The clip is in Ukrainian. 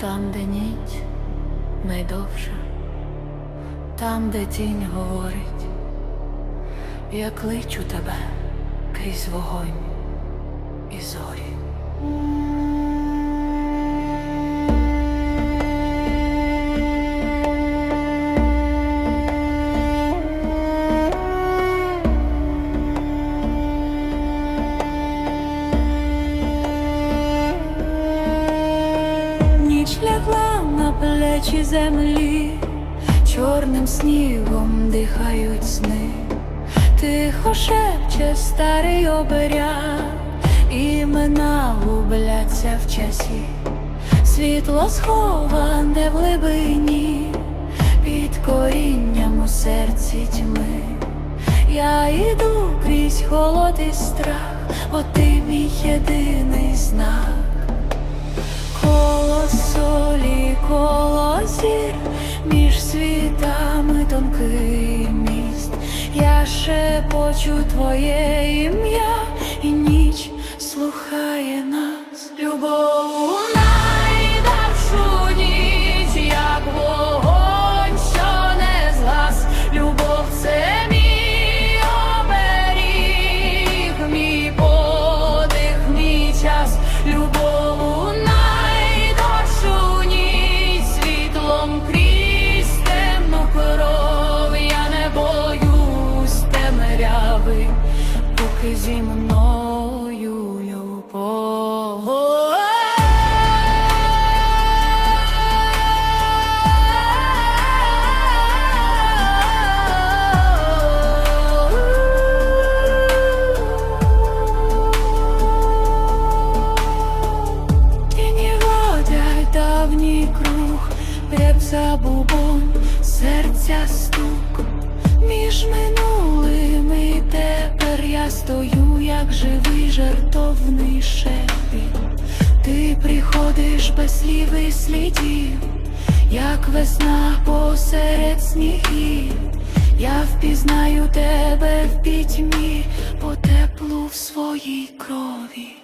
Там, де ніч найдовша, там, де тінь говорить, я кличу тебе крізь вогонь і зорі. Плечі землі, чорним снігом дихають сни, тихо шепче старий оберяг, імена губляться в часі, світло сховане в глибині, під корінням у серці тьми. Я йду крізь холод і страх, бо ти мій єдиний знак. Коло солі, коло зір, між світами тонкий міст. Я шепочу твоє ім'я, і ніч слухає нас. Любов як забубон, серця стук. Між минулим і тепер я стою, як живий жертовний шепіт. Ти приходиш без слів і слідів, як весна посеред снігів. Я впізнаю тебе в пітьмі, по теплу в своїй крові.